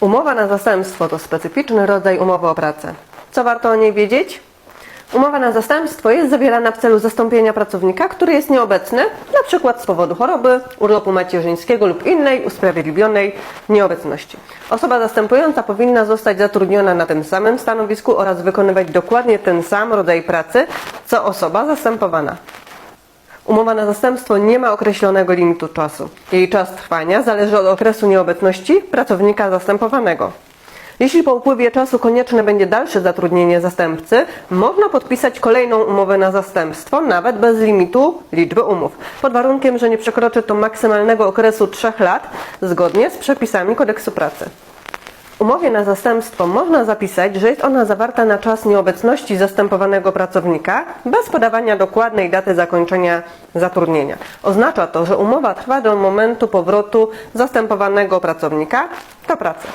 Umowa na zastępstwo to specyficzny rodzaj umowy o pracę. Co warto o niej wiedzieć? Umowa na zastępstwo jest zawierana w celu zastąpienia pracownika, który jest nieobecny, na przykład z powodu choroby, urlopu macierzyńskiego lub innej usprawiedliwionej nieobecności. Osoba zastępująca powinna zostać zatrudniona na tym samym stanowisku oraz wykonywać dokładnie ten sam rodzaj pracy, co osoba zastępowana. Umowa na zastępstwo nie ma określonego limitu czasu. Jej czas trwania zależy od okresu nieobecności pracownika zastępowanego. Jeśli po upływie czasu konieczne będzie dalsze zatrudnienie zastępcy, można podpisać kolejną umowę na zastępstwo, nawet bez limitu liczby umów, pod warunkiem, że nie przekroczy to maksymalnego okresu 3 lat, zgodnie z przepisami kodeksu pracy. Umowie na zastępstwo można zapisać, że jest ona zawarta na czas nieobecności zastępowanego pracownika bez podawania dokładnej daty zakończenia zatrudnienia. Oznacza to, że umowa trwa do momentu powrotu zastępowanego pracownika do pracy.